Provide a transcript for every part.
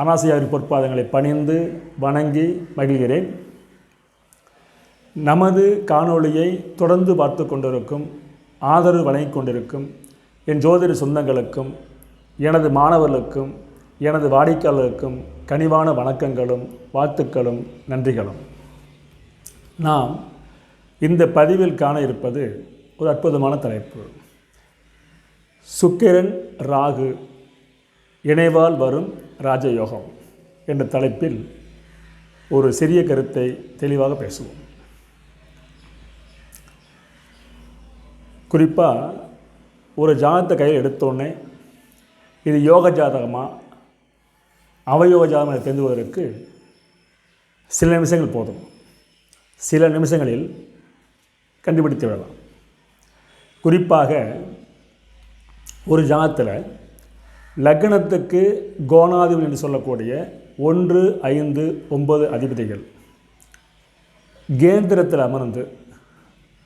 அனாசியாவின் பொற்பாதங்களை பணிந்து வணங்கி மகிழ்கிறேன். நமது காணொளியை தொடர்ந்து பார்த்து கொண்டிருக்கும் ஆதரவு வழங்கி கொண்டிருக்கும் என் ஜோதிட சொந்தங்களுக்கும் எனது மாணவர்களுக்கும் எனது வாடிக்கையாளருக்கும் கனிவான வணக்கங்களும் வாழ்த்துக்களும் நன்றிகளும். நாம் இந்த பதிவில் காண இருப்பது ஒரு அற்புதமான தலைப்பு. சுக்கிரன் ராகு இணைவால் வரும் ராஜயோகம் என்ற தலைப்பில் ஒரு சிறிய கருத்தை தெளிவாக பேசுவோம். குறிப்பாக ஒரு ஜாதகத்தை கையில் எடுத்தோடனே இது யோக ஜாதகமாக அவயோக ஜாதகம் என தெரிந்துவதற்கு சில நிமிஷங்கள் போதும். சில நிமிஷங்களில் கண்டுபிடித்து விடலாம். குறிப்பாக ஒரு ஜாதத்தில் லக்னத்துக்கு கோணாதிபதி என்று சொல்லக்கூடிய ஒன்று ஐந்து ஒன்பது அதிபதிகள். கேந்திரத்தில் அமர்ந்து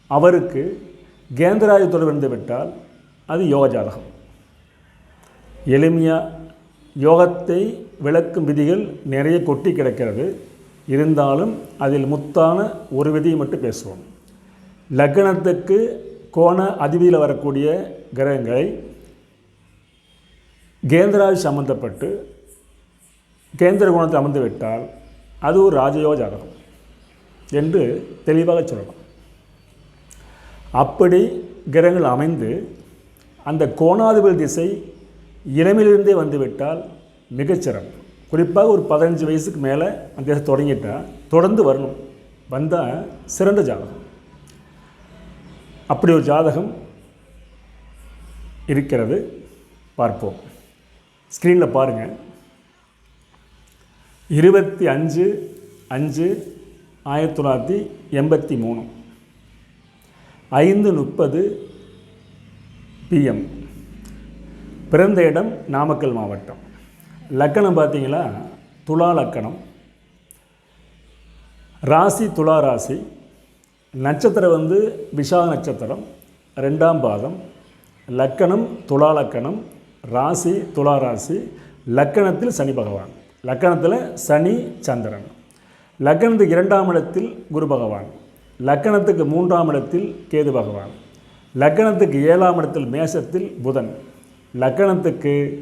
அவருக்கு கேந்திராய தொடர்பு விட்டால் அது யோக ஜாதகம். எளிமையாக யோகத்தை விளக்கும் விதிகள் நிறைய கொட்டி கிடக்கிறது. இருந்தாலும் அதில் முத்தான ஒரு விதியை மட்டும் பேசுவோம். லக்னத்துக்கு கோண அதிபதியில் வரக்கூடிய கிரகங்களை கேந்திராஜ் சம்மந்தப்பட்டு கேந்திர கோணத்தில் அமர்ந்து விட்டால் அது ஒரு ராஜயோக ஜாதகம் என்று தெளிவாக சொல்லலாம். அப்படி கிரகங்கள் அமைந்து அந்த கோணாதிபதி திசை இளமையிலிருந்தே வந்துவிட்டால் மிகச்சிறப்பு குறிப்பாக ஒரு பதினஞ்சு வயசுக்கு மேலே அந்த திசை தொடங்கிட்டால் தொடர்ந்து வரணும். வந்தால் சிறந்த ஜாதகம். அப்படி ஒரு ஜாதகம் இருக்கிறது. பார்ப்போம். ஸ்க்ரீனில் பாருங்கள் இருபத்தி அஞ்சு அஞ்சு ஆயிரத்தி தொள்ளாயிரத்தி எண்பத்தி மூணு. ஐந்து முப்பது பிஎம் பிறந்த இடம் நாமக்கல் மாவட்டம். லக்கணம் பார்த்தீங்களா? துலா லக்கணம். ராசி துலா ராசி. நட்சத்திரம் வந்து விஷா நட்சத்திரம். ரெண்டாம் பாதம். லக்கணம் துலா லக்கணம். ராசி துலா ராசி லக்கணத்தில் சனி பகவான். லக்கணத்தில் சனி சந்திரன். லக்கணத்துக்கு இரண்டாம் இடத்தில் குரு பகவான். லக்கணத்துக்கு மூன்றாம் இடத்தில் கேது பகவான். லக்கணத்துக்கு ஏழாம் இடத்தில் மேசத்தில் புதன். லக்கணத்துக்கு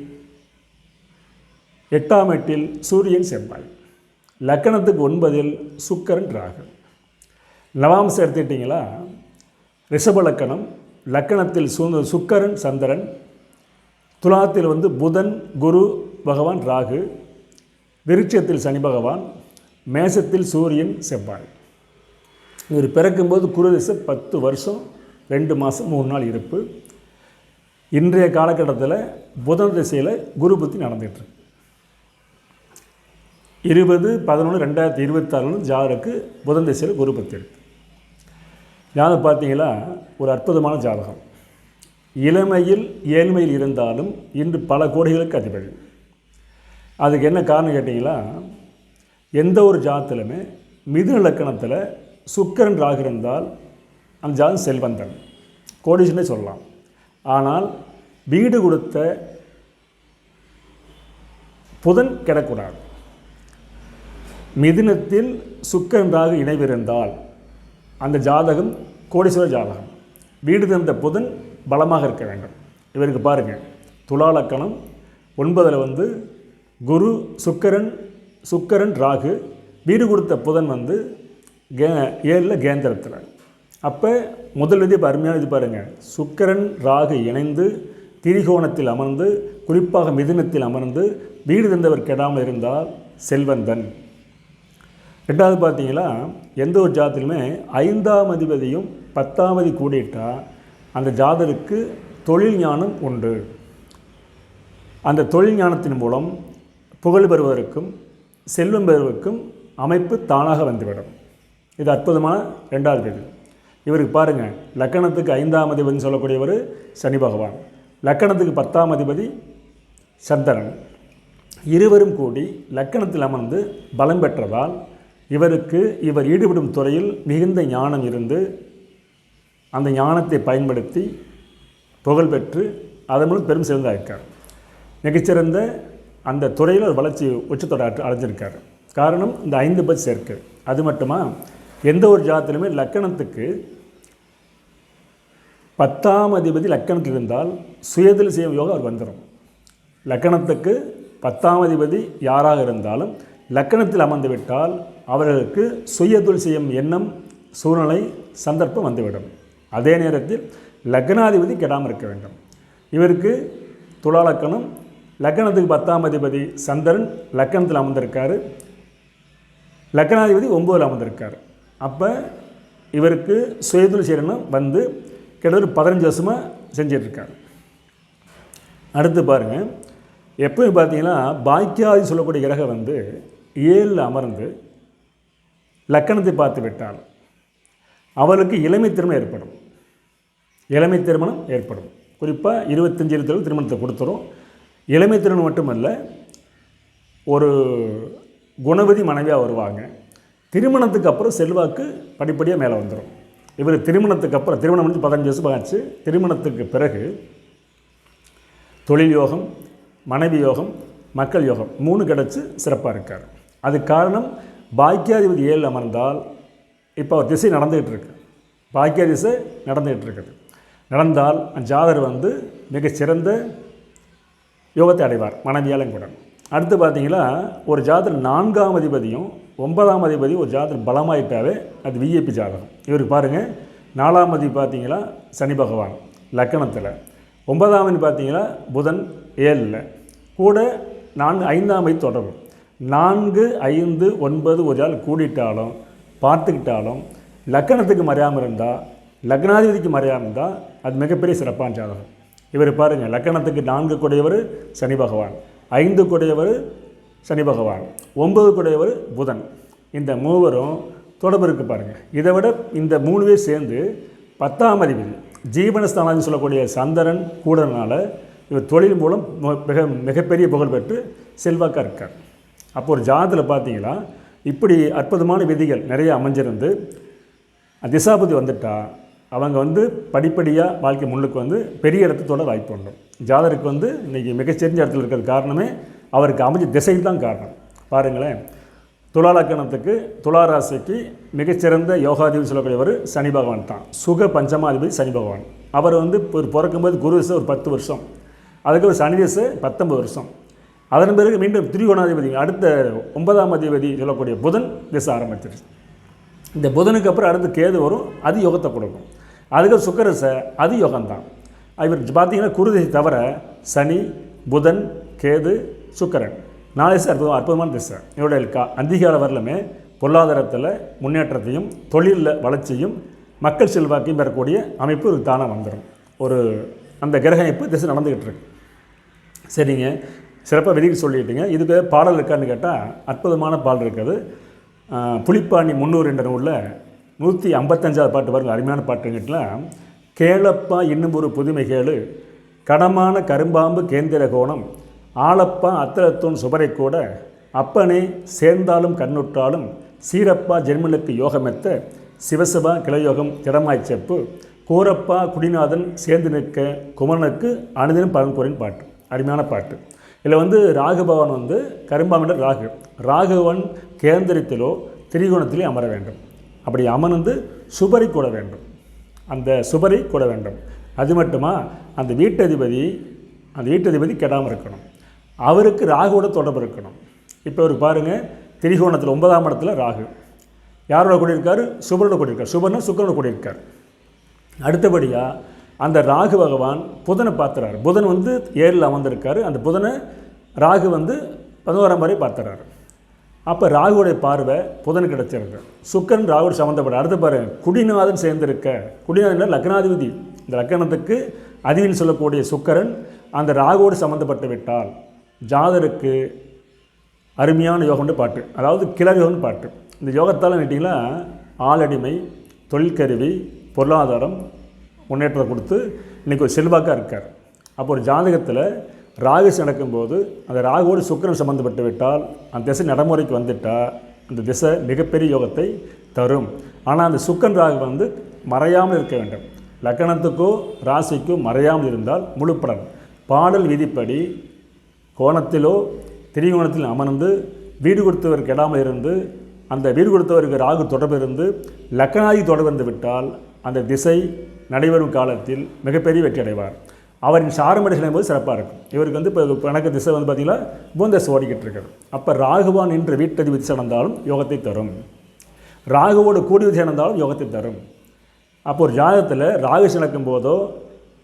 எட்டாம் எட்டில் சூரியன் செவ்வாய். லக்கணத்துக்கு ஒன்பதில் சுக்கரன் ராகு. நவாம்சம் எடுத்துக்கிட்டிங்களா ரிஷப லக்கணம். லக்கணத்தில் சு சுக்கரன் சந்திரன் துலாத்தில் வந்து புதன் குரு பகவான் ராகு விருட்சத்தில் சனி பகவான் மேசத்தில் சூரியன் செவ்வாய். இவர் பிறக்கும்போது குருதிசை பத்து வருஷம் ரெண்டு மாதம் மூணு நாள் இருப்பு. இன்றைய காலகட்டத்தில் புதன் திசையில் குரு புத்தி நடந்துகிட்ருக்கு இருபது பதினொன்று ரெண்டாயிரத்தி இருபத்தாறுல ஜாதகருக்கு புதன் திசையில் குரு புத்தி இருக்குது ஜாதகம் பார்த்தீங்களா? ஒரு அற்புதமான ஜாதகம். இளமையில் ஏழ்மையில் இருந்தாலும் இன்று பல கோடிகளுக்கு அதிபர் அதுக்கு என்ன காரணம் கேட்டிங்களா? எந்த ஒரு ஜாதத்திலுமே மிதுன இலக்கணத்தில் சுக்கரன் ராகு இருந்தால் அந்த ஜாதம் செல்வந்தன். கோடிஷனே சொல்லலாம். ஆனால் வீடு கொடுத்த புதன் கிடக்கூடாது மிதுனத்தில் சுக்கரன் ராகு இணைவிருந்தால் அந்த ஜாதகம் கோடீஸ்வர ஜாதகம். வீடு தந்த புதன் பலமாக இருக்க வேண்டும். இவருக்கு பாருங்கள் துலாலக்கணம் ஒன்பதில் வந்து குரு சுக்கரன் சுக்கரன் ராகு வீடு கொடுத்த புதன் வந்து கே ஏழில் கேந்திரத்தில். அப்போ முதல் விதி அருமையான இது பாருங்கள் சுக்கரன் ராகு இணைந்து திரிகோணத்தில் அமர்ந்து குறிப்பாக மிதுனத்தில் அமர்ந்து வீடு தந்தவர் கெடாமல் இருந்தால் செல்வந்தன். ரெண்டாவது பார்த்தீங்களா? எந்த ஒரு ஜாத்திலுமே ஐந்தாம் அதிபதியும் பத்தாம் அதி கூடிட்டால் அந்த ஜாதருக்கு தொழில் ஞானம் உண்டு. அந்த தொழில் ஞானத்தின் மூலம் புகழ் பெறுவதற்கும் செல்வம் பெறுவதற்கும் அமைப்பு தானாக வந்துவிடும். இது அற்புதமான ரெண்டாவது இது இவருக்கு பாருங்கள் லக்கணத்துக்கு ஐந்தாம் அதிபதினு சொல்லக்கூடியவர் சனி பகவான். லக்கணத்துக்கு பத்தாம் அதிபதி சந்திரன். இருவரும் கூடி லக்கணத்தில் அமர்ந்து பலம் பெற்றதால் இவருக்கு இவர் ஈடுபடும் துறையில் மிகுந்த ஞானம் இருந்து அந்த ஞானத்தை பயன்படுத்தி புகழ் பெற்று அதன் மூலம் பெரும் சிறந்தா இருக்கார் மிகச்சிறந்த அந்த துறையில் ஒரு வளர்ச்சி உச்சத்தோட அடைஞ்சிருக்கார். காரணம் இந்த ஐந்து பஸ் சேர்க்கை. அது மட்டுமா எந்த ஒரு ஜாதத்திலுமே லக்கணத்துக்கு பத்தாம் அதிபதி லக்கணத்தில் இருந்தால் சுயதில் செய்யும் யோகம் அவர் வந்துடும் லக்கணத்துக்கு பத்தாம் அதிபதி யாராக இருந்தாலும் லக்கணத்தில் அமர்ந்து விட்டால் அவர்களுக்கு சுயதொழில் செய்யும் எண்ணம் சூழ்நிலை சந்தர்ப்பம் வந்துவிடும். அதே நேரத்தில் லக்னாதிபதி கெடாமல் இருக்க வேண்டும். இவருக்கு துளாலக்கணம் லக்கணத்துக்கு பத்தாம் அதிபதி சந்திரன் லக்கணத்தில் அமர்ந்திருக்காரு. லக்கணாதிபதி ஒம்போதில் அமர்ந்திருக்கார். அப்போ இவருக்கு சுயதொழில் செய்யணும் வந்து கிட்டத்தட்ட பதினஞ்சு வருஷமாக செஞ்சிட்ருக்காரு. அடுத்து பாருங்கள் எப்போயும் பார்த்தீங்கன்னா பாக்கியாதி சொல்லக்கூடிய கிரகம் வந்து ஏழில் அமர்ந்து லக்கணத்தை பார்த்து விட்டால் அவளுக்கு இளமை திறமை ஏற்படும். இளமை திருமணம் ஏற்படும். குறிப்பாக இருபத்தஞ்சி இருபத்தேழு திருமணத்தை கொடுத்துரும் இளமை திருமணம் மட்டுமல்ல ஒரு குணவதி மனைவியாக வருவாங்க. திருமணத்துக்கு அப்புறம் செல்வாக்கு படிப்படியாக மேலே வந்துடும் இவர் திருமணத்துக்கு அப்புறம் திருமணம் வந்து பதினஞ்சு வருஷம் ஆச்சு. திருமணத்துக்கு பிறகு தொழில் யோகம் மனைவி யோகம் மக்கள் யோகம் மூணு கிடச்சி சிறப்பாக இருக்கார். அது காரணம் பாக்கியாதிபதி ஏழில் அமர்ந்தால் இப்போ அவர் திசை நடந்துகிட்டு இருக்கு. பாக்கிய திசை நடந்துகிட்டு இருக்குது. நடந்தால் ஜாதர் வந்து மிகச்சிறந்த யோகத்தை அடைவார் மனைவியாலும் கூட அடுத்து பார்த்தீங்கன்னா ஒரு ஜாதர் நான்காம் அதிபதியும் ஒன்பதாம் அதிபதி ஒரு ஜாதர் பலமாயிட்டாவே அது விஏபி ஜாதகம். இவருக்கு பாருங்கள் நாலாம் அதிபதி பார்த்தீங்கன்னா சனி பகவான் லக்கணத்தில். ஒன்பதாம் பார்த்தீங்கன்னா புதன் ஏழில். கூட நான்கு ஐந்தாம் ஐந்து தொடரும். நான்கு ஐந்து ஒன்பது ஒரு ஆள் கூடிட்டாலும் பார்த்துக்கிட்டாலும் லக்கணத்துக்கு மறையாமல் இருந்தால் லக்னாதிபதிக்கு மறையாமல் இருந்தால் அது மிகப்பெரிய சிறப்பான ஜாதகம். இவர் பாருங்கள் லக்கணத்துக்கு நான்கு கூடையவர் சனி பகவான். ஐந்து கூடையவர் சனி பகவான். ஒன்பது கூடையவர் புதன். இந்த மூவரும் தொடர்பு இருக்குது பாருங்கள் இதை விட இந்த மூணு பேர் சேர்ந்து பத்தாம் அதிபதி ஜீவனஸ்தானாதி சொல்லக்கூடிய சந்திரன் கூடனால இவர் தொழில் மூலம் மிக மிகப்பெரிய புகழ் பெற்று செல்வாக்காக இருக்கார். அப்போ ஒரு ஜாதத்தில் பார்த்தீங்கன்னா இப்படி அற்புதமான விதிகள் நிறைய அமைஞ்சிருந்து திசாபதி வந்துட்டால் அவங்க வந்து படிப்படியாக வாழ்க்கை முன்னுக்கு வந்து பெரிய இடத்தோட வாய்ப்பு உண்டு. ஜாதருக்கு வந்து இன்றைக்கி மிகச்சிறந்த இடத்துல இருக்கிறது காரணமே அவருக்கு அமைஞ்ச திசை தான் காரணம். பாருங்களேன். துலாலக்கணத்துக்கு துளாராசிக்கு மிகச்சிறந்த யோகாதிபதி சொல்லக்கூடியவர் சனி பகவான் தான். சுக பஞ்சமாதிபதி சனி பகவான். அவர் வந்து ஒரு பிறக்கும்போது குரு திசை ஒரு பத்து வருஷம். அதுக்கு ஒரு சனி திசை பத்தொம்பது வருஷம். அதன் பிறகு மீண்டும் திரிகோணாதிபதி அடுத்த ஒன்பதாம் அதிபதி சொல்லக்கூடிய புதன் திசை ஆரம்பிச்சிருச்சு. இந்த புதனுக்கு அப்புறம் அடுத்து கேது வரும். அது யோகத்தை கொடுக்கும். அதுக்கு சுக்கரசை அது யோகம்தான். இவர் பார்த்தீங்கன்னா குருதி தவிர சனி புதன் கேது சுக்கரன். நாளை திசை அற்புதம் அற்புதமான திசை. இவருடைய கா அதிகால வரலுமே பொருளாதாரத்தில் முன்னேற்றத்தையும் தொழிலில் வளர்ச்சியும் மக்கள் செல்வாக்கையும் பெறக்கூடிய அமைப்பு ஒரு தானாக வந்துடும் ஒரு அந்த கிரகம் திசை நடந்துக்கிட்டு இருக்கு. சரிங்க. சிறப்பாக விதிக்கு சொல்லிட்டீங்க. இதுக்கு பாடல் இருக்கான்னு கேட்டால் அற்புதமான பாடல் இருக்குது. புலிப்பாணி முன்னூறு என்ற நூலில் நூற்றி ஐம்பத்தஞ்சாவது பாட்டு பாருங்கள் அருமையான பாட்டுங்கிட்டலாம் கேளப்பா இன்னும் ஒரு புதுமை கேளு. கடமான கரும்பாம்பு கேந்திர கோணம். ஆளப்பா அத்தலத்தோன் சுபரை கூட. அப்பனே சேர்ந்தாலும் கண்ணுற்றாலும். சீரப்பா ஜென்மனுக்கு யோகமெத்த. சிவசிவா கிளையோகம் திடமாய்சப்பு கூரப்பா குடிநாதன் சேர்ந்து நிற்க. குமரனுக்கு அனுதினம் பலன் கூறின் பாட்டு. அருமையான பாட்டு. இதில் வந்து ராகுபவன் வந்து கரும்பாமின்ற ராகு. ராகுவன் கேந்திரத்திலோ திரிகோணத்திலே அமர வேண்டும். அப்படி அமர்ந்து சுபரி கூட வேண்டும். அந்த சுபரி கூட வேண்டும். அது மட்டுமா? அந்த வீட்டதிபதி அந்த வீட்டதிபதி கெடாமல் இருக்கணும். அவருக்கு ராகுவோட தொடர்பு இருக்கணும். இப்போ அவர் பாருங்கள் திரிகோணத்தில் ஒன்பதாம் இடத்துல ராகு. யாரோட கூடியிருக்காரு? சுபரோட கூடியிருக்கார். சுபர்னா சுக்கரோட கூடியிருக்கார். அடுத்தபடியாக அந்த ராகு பகவான் புதனை பார்த்துறாரு. புதன் வந்து ஏழில் அமர்ந்திருக்காரு. அந்த புதனை ராகு வந்து பதினோராம் வரை பார்த்துறாரு. அப்போ ராகுடைய பார்வை புதன் கிடச்சிருக்கு. சுக்கரன் ராகுடு சம்மந்தப்பட அடுத்து பாரு குடிநாதன் சேர்ந்திருக்க. குடிநாதன் லக்னாதிபதி. இந்த லக்கணத்துக்கு அதிவில் சொல்லக்கூடிய சுக்கரன் அந்த ராகுவோடு சம்மந்தப்பட்டு விட்டால் ஜாதருக்கு அருமையான யோகம்னு பாட்டு. அதாவது கிளர் யோகம்னு பாட்டு. இந்த யோகத்தால் நிட்டிங்கன்னா ஆளடிமை தொழிற்கருவி பொருளாதாரம் முன்னேற்றத்தை கொடுத்து இன்றைக்கி ஒரு செல்வாக்காக இருக்கார். அப்போ ஒரு ஜாதகத்தில் ராகு நடக்கும்போது அந்த ராகுவோடு சுக்கிரன் சம்மந்தப்பட்டு விட்டால் அந்த திசை நடைமுறைக்கு வந்துட்டால் அந்த திசை மிகப்பெரிய யோகத்தை தரும். ஆனால் அந்த சுக்கன் ராகு வந்து மறையாமல் இருக்க வேண்டும். லக்கணத்துக்கோ ராசிக்கோ மறையாமல் இருந்தால் முழு பலன். பாடல் விதிப்படி கோணத்திலோ திரிகோணத்தில் அமர்ந்து வீடு கொடுத்தவர் கெடாமல் இருந்து அந்த வீடு கொடுத்தவருக்கு ராகு தொடர்பு இருந்து லக்கணாதி தொடர்பு இருந்து விட்டால் அந்த திசை நடைபெறும் காலத்தில் மிகப்பெரிய வெற்றி அடைவார் அவரின் சாரமடை போது சிறப்பாக இருக்கும். இவருக்கு வந்து இப்போ கணக்கு திசை வந்து பார்த்திங்கன்னா பூந்தஸ் ஓடிக்கிட்டு இருக்கார் அப்போ ராகுவான் என்று வீட்டதி திசை நடந்தாலும் யோகத்தை தரும். ராகுவோடு கூடி திசை நடந்தாலும் யோகத்தை தரும். அப்போ ஒரு ஜாதகத்தில் ராகு நடக்கும் போதோ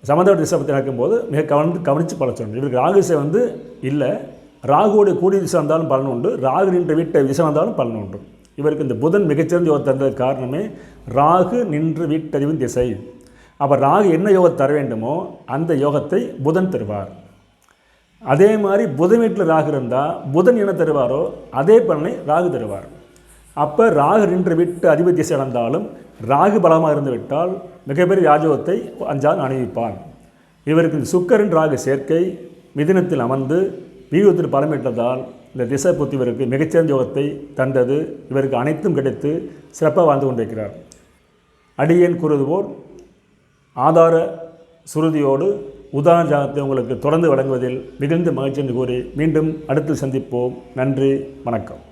சமந்தவ திசை பற்றி நடக்கும்போது மிக கவனித்து கவனித்து பல சொல்லணும் இவருக்கு ராகு திசை வந்து இல்லை ராகுவோட கூடிய திசை வந்தாலும் பலன் உண்டு. ராகு நின்ற வீட்டை திசை வந்தாலும் பலன் உண்டு. இவருக்கு இந்த புதன் மிகச்சிறந்த யோகத்தை காரணமே ராகு நின்று வீட்டறிவின் திசை. அப்போ ராகு என்ன யோகத்தை தர வேண்டுமோ அந்த யோகத்தை புதன் தருவார். அதே மாதிரி புதன் வீட்டில் ராகு இருந்தால் புதன் என்ன தருவாரோ அதே பலனை ராகு தருவார். அப்போ ராகு நின்று விட்டு அதிபதி திசை ராகு பலமாக இருந்து விட்டால் மிகப்பெரிய ராஜயோகத்தை அஞ்சால் அணிவிப்பான். இவருக்கு சுக்கரின் ராகு சேர்க்கை மிதினத்தில் அமர்ந்து வீகத்தில் பலமிட்டதால் இந்த திசை புத்தி இவருக்கு மிகச்சிறந்த யோகத்தை தந்தது. இவருக்கு அனைத்தும் கிடைத்து சிறப்பாக வாழ்ந்து கொண்டிருக்கிறார். அடியேன் கூறுவது ஆதார சுருதியோடு உதாரண ஜாதகத்தை உங்களுக்கு தொடர்ந்து வழங்குவதில் மிகுந்த மகிழ்ச்சி என்று கூறி மீண்டும் அடுத்து சந்திப்போம். நன்றி வணக்கம்.